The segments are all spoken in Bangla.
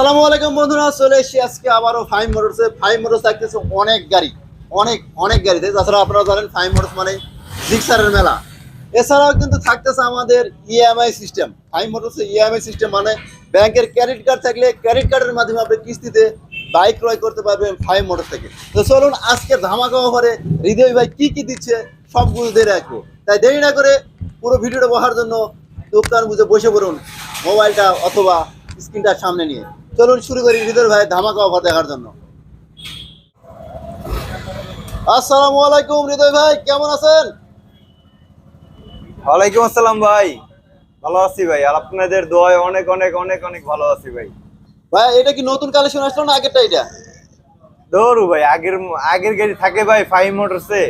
আসসালামু আলাইকুম বন্ধুরা, চলে এসেছি আজকে আবারও ফাইভ মোটরসে ফাইভ মোটরস থাকতেছে অনেক গাড়ি, অনেক অনেক গাড়িতে তাছাড়া আপনারা জানেন ফাইভ মোটরস মানে জিক্সারের মেলা। এছাড়াও কিন্তু থাকতেছে আমাদের ইএমআই সিস্টেম ফাইভ মোটরসে ইএমআই সিস্টেম মানে ব্যাংকের ক্রেডিট কার্ড থাকলে ক্রেডিট কার্ডের মাধ্যমে আপনি কিস্তিতে বাইক ক্রয় করতে পারবেন ফাইভ মোটর থেকে। তো চলুন আজকে ধামাকা অফারে হৃদয় ভাই কি কি দিচ্ছে সবগুলো দিয়ে রাখব। তাই দেরি না করে পুরো ভিডিওটা বসার জন্য দোকান বুঝে বসে পড়ুন মোবাইলটা অথবা স্ক্রিনটা সামনে নিয়ে। চলুন শুরু করি হৃদয় ভাই ধামাকা অফার দেখার জন্য। আসসালামু আলাইকুম হৃদয় ভাই কেমন আছেন? ওয়ালাইকুম আসসালাম ভাই ভালো আছি ভাই আর আপনাদের দোয়ায় অনেক অনেক অনেক অনেক ভালো আছি ভাই। ভাই এটা কি নতুন কালেকশন আসলো না আগেরটা এটা? দৌড়ু ভাই আগের আগের গাড়ি থাকে ভাই ফাইভ মোটরসে।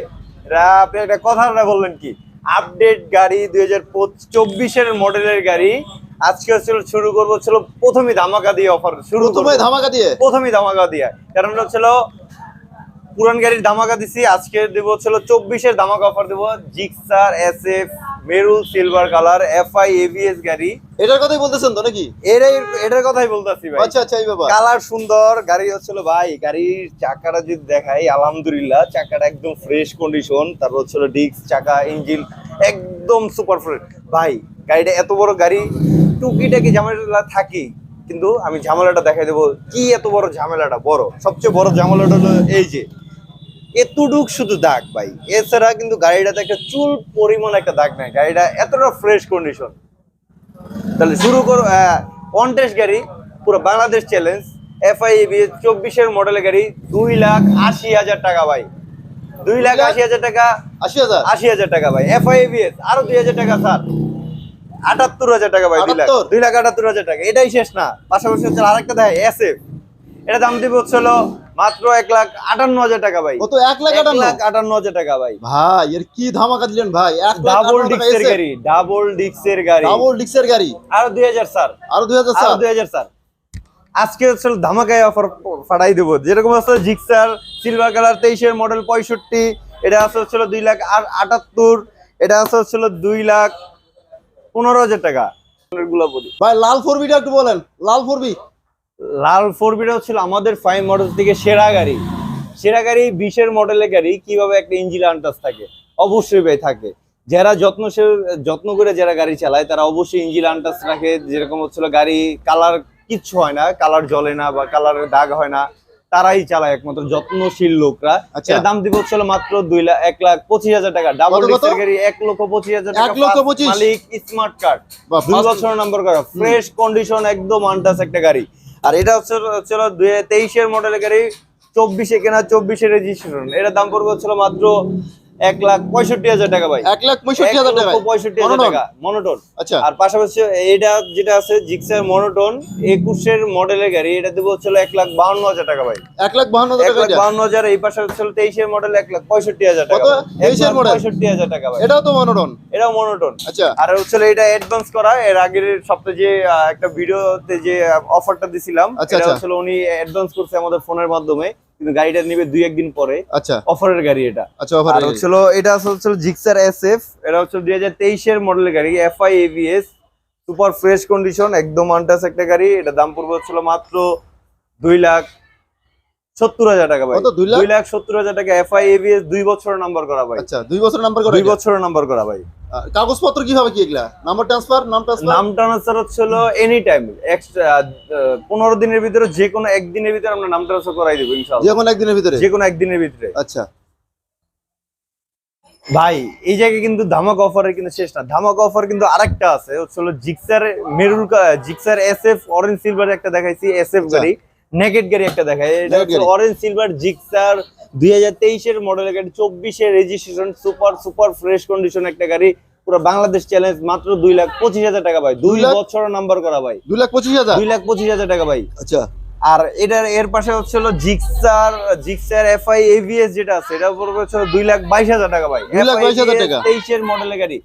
এটা আপনি একটা কথাটা বললেন কি? আপডেট গাড়ি দুই হাজার চব্বিশের মডেলের গাড়ি আজকে হচ্ছিল শুরু করব ছিল প্রথমই ধামাকা দিয়ে অফার শুরু প্রথমে ধামাকা দিয়ে? প্রথমে ধামাকা দিয়ে। কারণ হচ্ছিল পুরান গাড়ির ধামাকা দিছি আজকে দেব হচ্ছিল চব্বিশের ধামাকা অফার দেবো। Gixxer S F maroon silver colour F I ABS গাড়ি। এটার কথাই বলতেছেন তো নাকি? এটাই এটার কথাই বলতেছি ভাই। আচ্ছা আচ্ছা এই ব্যাপার। কালার সুন্দর গাড়ি হচ্ছিল ভাই গাড়ির চাকাটা যদি দেখাই আলহামদুলিল্লাহ চাকাটা একদম ফ্রেশ কন্ডিশন তারপর হচ্ছিল ডিস্ক চাকা ইঞ্জিন একদম সুপার ফ্রেশ ভাই গাড়িটা এত বড় গাড়ি টুকিটাকি ঝামেলা থাকি কিন্তু আমি ঝামেলাটা দেখাই দেবো কি এত বড় ঝামেলাটা বড় সবচেয়ে বড় ঝামেলাটা হলো এই যে এতটুক শুধু দাগ ভাই এছাড়া কিন্তু গাড়িটাতে একটা চুল পরিমাণ একটা দাগ নাই গাড়িটা এতটা ফ্রেশ কন্ডিশন তাহলে শুরু করো কন্টেস্ট গাড়ি পুরো বাংলাদেশ চ্যালেঞ্জ এফআই চব্বিশের মডেলের গাড়ি দুই লাখ আশি হাজার টাকা ভাই। দুই লাখ আশি হাজার টাকা আশি হাজার? আশি হাজার টাকা ভাই এফআই আরও দুই হাজার টাকা স্যার। আটাত্তর হাজার টাকা ভাই দুই লাখ। 78? দুই লাখ আটাত্তর হাজার টাকা। এটাই শেষ না। পাশাপাশি হচ্ছে আরেকটা দেয় এস এফ এটা দাম দিবে হচ্ছে হলো মাত্র এক লাখ আটান্ন হাজার টাকা ভাই। কত? এক লাখ লাখ আটান্ন হাজার টাকা ভাই। ভাই এর কি ধামাকা দিলেন ভাই? ডাবল ডিক্সের গাড়ি ডাবল ডিক্সের গাড়ি। ডাবল ডিক্সের গাড়ি? আরও দুই হাজার স্যার। আরও দুই হাজার আরও দুই হাজার স্যার। আজকে হচ্ছে ধামাকায় অফার ফাটাই দেবো। যেরকম আছে জিক্সার সিলভার কালার তেইশের মডেল পঁয়ষট্টি। এটা আছে হচ্ছিল দুই লাখ আর আটাত্তর। এটা আছে হচ্ছিল দুই লাখ পনেরো হাজার টাকা। গুলো বলি। ভাই লাল ফোর বিটা একটু বলেন। লাল ফোর বি লাল ফোর বিটা হচ্ছিল আমাদের ফাইভ মডেল থেকে সেরা গাড়ি। সেরা গাড়ি বিশের মডেলের গাড়ি কীভাবে একটা ইঞ্জিন আন্টাস থাকে অবশ্যই ভাই থাকে। যারা যত্নশীল যত্ন করে যারা গাড়ি চালায় তারা অবশ্যই ইঞ্জিন আন্টাস রাখে। যেরকম হচ্ছিল গাড়ি কালার কিচ্ছু হয় না কালার জ্বলে না বা কালারের দাগ হয় না। তারাই চালায় একমাত্র যত্নশীল লোকরা। আচ্ছা। এর দাম দিব হচ্ছিল মাত্র দুই লাখ এক লাখ পঁচিশ হাজার টাকা। ডাবল? ডিস্কের গাড়ি এক লক্ষ পঁচিশ হাজার টাকা মালিক স্মার্ট কার্ড দুই বছর নাম্বার করা। ফ্রেশ কন্ডিশন একদম আনটাস একটা গাড়ি। আর এটা হচ্ছে হচ্ছিল দুই তেইশের মডেলের গাড়ি। চব্বিশে কেনা চব্বিশে রেজিস্ট্রেশন এটার দাম পড়বে ছিল মাত্র এক লাখ পঁয়ষট্টি হাজার টাকা ভাই। এক লাখ পঁয়ষট্টি হাজার টাকা পঁয়ষট্টি হাজার? টাকা মনোটন আচ্ছা। আর পাশাপাশি এটা যেটা আছে জিক্সার মনোটন একুশের মডেলের গাড়ি এটা দেবো হচ্ছিল এক লাখ বাউন্ন হাজার টাকা ভাই। এক লাখ বাহান্ন হাজার টাকা হাজার এই পাশে হচ্ছিল তেইশের মডেল এক লাখ পঁয়ষট্টি হাজার টাকা কত? ভাই। এক 23 এর লাখ model? পঁয়ষট্টি হাজার টাকা ভাই। এটাও তো মনোটন এটাও মনোটন আচ্ছা। আর হচ্ছে এটা অ্যাডভান্স করা এর আগের সপ্তাহে যে একটা ভিডিওতে যে অফারটা দিছিলাম আচ্ছা, এটা আচ্ছা। হচ্ছে উনি অ্যাডভান্স করছে আমাদের ফোনের মাধ্যমে। কিন্তু গাড়িটা নিবে দুই একদিন পরে। আচ্ছা। অফারের গাড়ি এটা। আচ্ছা অফার আর হচ্ছিল এটা হচ্ছে জিক্সার এসএফ এটা হচ্ছে দুই হাজার তেইশের মডেলের গাড়ি FI ABS super fresh condition একদম আনটাস একটা গাড়ি এটা দাম পড়বে হচ্ছিল মাত্র দুই লাখ সত্তর হাজার টাকা ভাই। দুই লাখ? দুই লাখ সত্তর হাজার টাকা এফআই এভিএস দুই বছর নাম্বার করা ভাই। আচ্ছা দুই বছর নাম্বার করে দুই বছর নাম্বার করা ভাই। কাগজপত্র কীভাবে কি এগুলা? নাম্বার ট্রান্সফার নাম ট্রান্সফার নাম ট্রান্সফার হচ্ছিল এনি টাইম এক্সট্রা পনেরো দিনের ভিতরে যে কোনো একদিনের ভিতরে আমরা নাম ট্রান্সফার করাই দেবো যে ইনশাল্লাহ কোনো একদিনের ভিতরে? যে কোনো একদিনের ভিতরে। আচ্ছা। ভাই এই জায়গায় কিন্তু ধামাক অফারের কিন্তু শেষ না। ধামাক অফার কিন্তু আরেকটা আছে হচ্ছিল Gixxer maroon Gixxer S F orange silver একটা দেখাইছি এস এফ আচ্ছা। গাড়ি নেগেট গাড়ি একটা দেখাই। এটা অরেঞ্জ সিলভার জিক্সার দুই হাজার তেইশের মডেলের গাড়ি চব্বিশের registration super super fresh condition একটা গাড়ি। পুরো বাংলাদেশ চ্যালেঞ্জ মাত্র দুই লাখ পঁচিশ হাজার টাকা ভাই। দুই বছর নাম্বার করা ভাই। দুই লাখ পঁচিশ হাজার? দুই লাখ পঁচিশ হাজার টাকা ভাই। আচ্ছা। আর এটার এর পাশে হচ্ছে হলো জিক্সার জিক্সার এফআই এভিএস যেটা আছে এটা পড়বে হচ্ছে দুই লাখ বাইশ হাজার টাকা ভাই। দুই লাখ বাইশ হাজার টাকা। তেইশের মডেলের গাড়ি।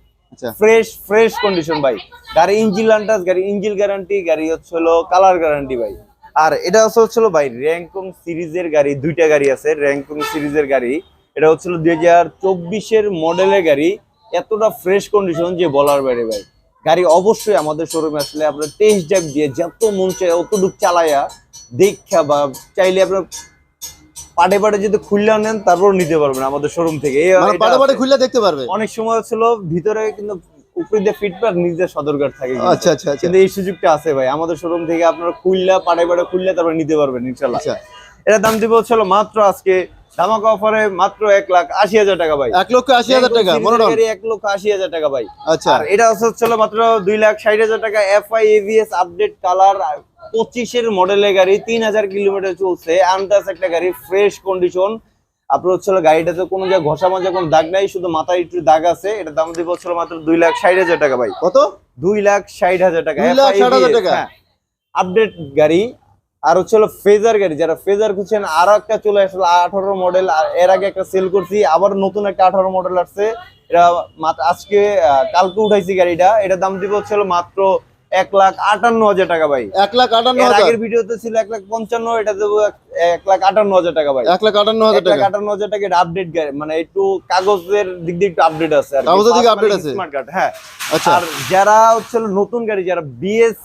ফ্রেশ ফ্রেশ কন্ডিশন ভাই। গাড়ি ইঞ্জিন লান্টাস গাড়ি ইঞ্জিন গ্যারান্টি গাড়ি হচ্ছে হলো কালার গ্যারান্টি ভাই। আর এটা হচ্ছে হচ্ছিল ভাই র্যাঙ্কং সিরিজের গাড়ি দুইটা গাড়ি আছে র্যাঙ্কং সিরিজের গাড়ি। এটা হচ্ছিল দুই হাজার চব্বিশের মডেলের গাড়ি। এতটা ফ্রেশ কন্ডিশন যে বলার বাইরে ভাই। গাড়ি অবশ্যই আমাদের শোরুমে আসলে আপনার টেস্ট ড্রাইভ দিয়ে যত মন চায় অতটুক চালায়া দেখা বা চাইলে আপনার পাটে পাটে যদি খুললে নেন তারপর নিতে পারবেন আমাদের শোরুম থেকে। মানে পাটে পাটে খুললে দেখতে পারবে। অনেক সময় ছিল ভিতরে কিন্তু উপরে দিয়ে ফিটপার নিজের সদরঘাট থাকে আচ্ছা আচ্ছা আচ্ছা। কিন্তু এই সুযোগটা আছে ভাই। আমাদের শোরুম থেকে আপনারা খুললা পাটে পাটে খুললে তারপর নিতে পারবেন ইনশাল্লাহ আচ্ছা। এটা দাম দিব হচ্ছিল মাত্র আজকে ধামাকা অফারে মাত্র এক লাখ আশি হাজার টাকা ভাই। এক লক্ষ আশি হাজার টাকা এক লক্ষ আশি হাজার টাকা ভাই। আচ্ছা। আর এটা হচ্ছিল মাত্র দুই লাখ ষাট হাজার টাকা F I ABS update colour পঁচিশের মডেলের গাড়ি তিন হাজার কিলোমিটার চলছে আনটাস একটা গাড়ি ফ্রেশ কন্ডিশন আপনার হচ্ছিল গাড়িটাতে কোনো জায়গায় ঘষা মাজা কোনো দাগ নাই শুধু মাথায় একটু দাগ আছে। এটা দাম দিব হচ্ছিল মাত্র দুই লাখ ষাট হাজার টাকা ভাই। কত? দুই লাখ ষাট হাজার টাকা? আপডেট গাড়ি আর হচ্ছে ফেজার গাড়ি যারা ফেজার খুঁজছেন আরও একটা চলে আসলো আঠারো মডেল আর এর আগে একটা সেল করছি আবার নতুন একটা আঠারো মডেল আসছে। এটা আজকে কালকে উঠাইছি গাড়িটা। এটা দাম দিব হচ্ছে মাত্র এক লাখ আটান্ন হাজার টাকা ভাই। এক লাখ আটান্ন আগের ভিডিওতে ছিল এক লাখ পঞ্চান্ন এটা দেবো এক- লাখ আটান্ন হাজার টাকা ভাই। এক লাখ আটান্ন হাজার টাকা। আটান্ন হাজার টাকা এটা আপডেট মানে একটু কাগজের দিক দিয়ে একটু আপডেট আছে। কাগজের দিকে update মানে আছে? smart card, হ্যাঁ। আচ্ছা। আর যারা হচ্ছে নতুন গাড়ি যারা বিএস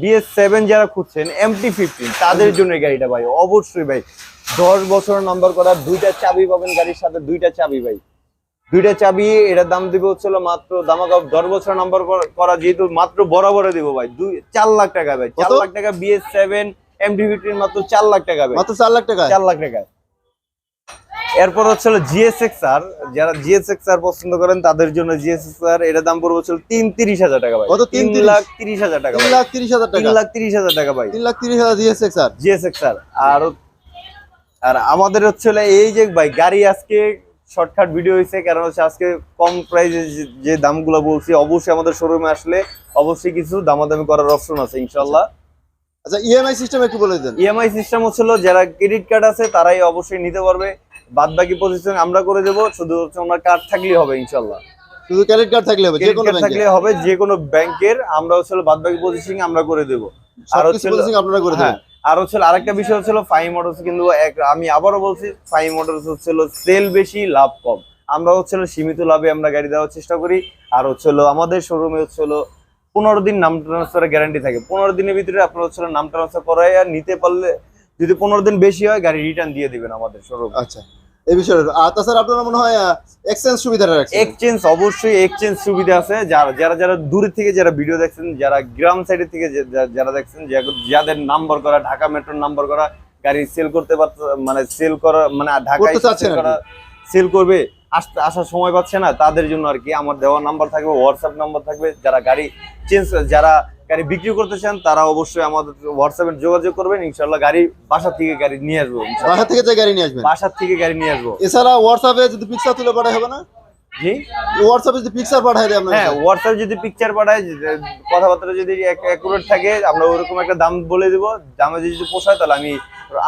বিএস সেভেন যারা খুঁজছেন এমটি ফিফটিন তাদের জন্য গাড়িটা ভাই। অবশ্যই ভাই দশ বছর নাম্বার করা দুইটা চাবি পাবেন গাড়ির সাথে দুইটা চাবি ভাই। দুইটা চাবি এটার দাম দিব হচ্ছিল মাত্র দামাকা দশ বছর নাম্বার করা যেহেতু মাত্র বরাবরে দিব ভাই। দুই চার লাখ টাকা ভাই। চার লাখ টাকা বিএস সেভেন এমটি ফিফটিন মাত্র চার লাখ টাকা ভাই। মাত্র চার লাখ টাকা চার লাখ টাকা এরপর হচ্ছে জিএসএক্স আর যারা জিএসএক্স আর পছন্দ করেন তাদের জন্য জিএসএক্স আর এটার দাম পড়বে হচ্ছে তিন তিরিশ হাজার টাকা ভাই। কত? তিন তিন? লাখ তিরিশ হাজার টাকা তিন লাখ তিরিশ হাজার তিন টাকা। লাখ তিরিশ হাজার টাকা ভাই। তিন লাখ তিরিশ হাজার জিএসএক্স আর আর আর আমাদের হচ্ছে এই যে ভাই গাড়ি আজকে শর্টকাট ভিডিও হয়েছে কারণ হচ্ছে আজকে কম প্রাইসে যে দামগুলো বলছি অবশ্যই আমাদের শোরুমে আসলে অবশ্যই কিছু দামাদামি করার অপশন আছে ইনশাল্লাহ আচ্ছা ইএমআই সিস্টেম একটু বলে দেন। ইএমআই সিস্টেম হচ্ছিল যারা ক্রেডিট কার্ড আছে তারাই অবশ্যই নিতে পারবে। বাদ বাকি পজিশন আমরা করে দেবো শুধু হচ্ছে আমার কার্ড থাকলেই হবে ইনশাল্লাহ শুধু ক্রেডিট কার্ড থাকলে হবে যে কোনো থাকলে হবে যে কোনো ব্যাংকের আমরা হচ্ছে বাদ বাকি পজিশন আমরা করে দেবো। আর হচ্ছে আপনারা করে হ্যাঁ দেবেন আর হচ্ছে আরেকটা বিষয় হচ্ছিল ফাইভ মোটরস কিন্তু আমি আবারও বলছি ফাইভ মোটরস হচ্ছিল সেল বেশি, লাভ কম। আমরা হচ্ছিল সীমিত লাভে আমরা গাড়ি দেওয়ার চেষ্টা করি। আর হচ্ছিল আমাদের শোরুমে হচ্ছিল পনেরো দিন নাম ট্রান্সফারের গ্যারান্টি থাকে। পনেরো দিনের ভিতরে আপনার হচ্ছিল নাম ট্রান্সফার করাই আর নিতে পারলে যদি পনেরো দিন বেশি হয়, গাড়ি রিটার্ন দিয়ে দিবেন আমাদের শোরুম আচ্ছা। এই বিষয়ে আর তাছাড়া আপনারা মনে হয় এক্সচেঞ্জ সুবিধাটা রাখছেন। এক্সচেঞ্জ অবশ্যই এক্সচেঞ্জ সুবিধা আছে। যারা যারা যারা দূরে থেকে যারা ভিডিও দেখছেন যারা গ্রাম সাইডে থেকে যারা দেখছেন যাদের নাম্বার করা ঢাকা মেট্রোর নাম্বার করা গাড়ি সেল করতে পারছে মানে সেল করা মানে ঢাকায় করতে চাচ্ছেন সেল করবে আসতে আসার সময় পাচ্ছে না তাদের জন্য আর কি আমার দেওয়া নাম্বার থাকবে হোয়াটসঅ্যাপ নাম্বার থাকবে। যারা গাড়ি চেঞ্জ যারা গাড়ি বিক্রি করতে চান তারা অবশ্যই আমাদের হোয়াটসঅ্যাপে যোগাযোগ করবেন। ইনশাল্লাহ গাড়ি বাসা থেকে গাড়ি নিয়ে আসব বাসা থেকে যে গাড়ি নিয়ে আসবেন? বাসার থেকে গাড়ি নিয়ে আসব। এছাড়া হোয়াটসঅ্যাপে যদি পিকচার তুলে পাঠাই হবে না? জি? হোয়াটসঅ্যাপে যদি পিকচার পাঠাই দেয় হ্যাঁ হোয়াটসঅ্যাপ যদি পিকচার পাঠায় কথাবার্তা যদি অ্যাকুরেট থাকে আমরা ওরকম একটা দাম বলে দিব। দামে যদি পোষায় তাহলে আমি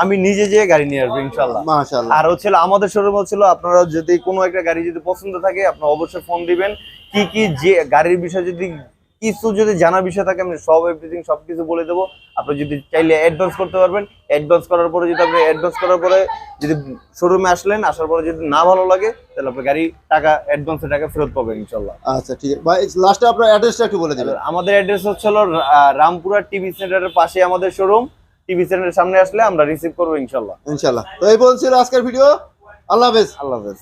আমি নিজে যেয়ে গাড়ি নিয়ে আসব ইনশাল্লাহ মাশাআল্লাহ। আর হচ্ছিল আমাদের শোরুম হচ্ছিল আপনারা যদি কোনো একটা গাড়ি যদি পছন্দ থাকে আপনারা অবশ্যই ফোন দিবেন। কি কি যে গাড়ির বিষয়ে যদি কিছু যদি জানার বিষয় থাকে আমি সব এভরিথিং সব কিছু বলে দেবো। আপনি যদি চাইলে অ্যাডভান্স করতে পারবেন। অ্যাডভান্স করার পরে যদি আপনি অ্যাডভান্স করার পরে যদি শোরুমে আসলেন আসার পরে যদি না ভালো লাগে তাহলে আপনি গাড়ি টাকা অ্যাডভান্সের টাকা ফেরত পাবেন ইনশাল্লাহ আচ্ছা ঠিক আছে। ভাই লাস্টে আপনার অ্যাড্রেসটা একটু বলে দিবেন। আমাদের অ্যাড্রেস হচ্ছে হলো রামপুরা টিভি সেন্টারের পাশে আমাদের শোরুম টিভি চ্যানেলের সামনে আসলে আমরা রিসিভ করব ইনশাল্লাহ ইনশাল্লাহ তো এই বলছিল আজকের ভিডিও। আল্লাহ হাফেজ। আল্লাহ হাফেজ।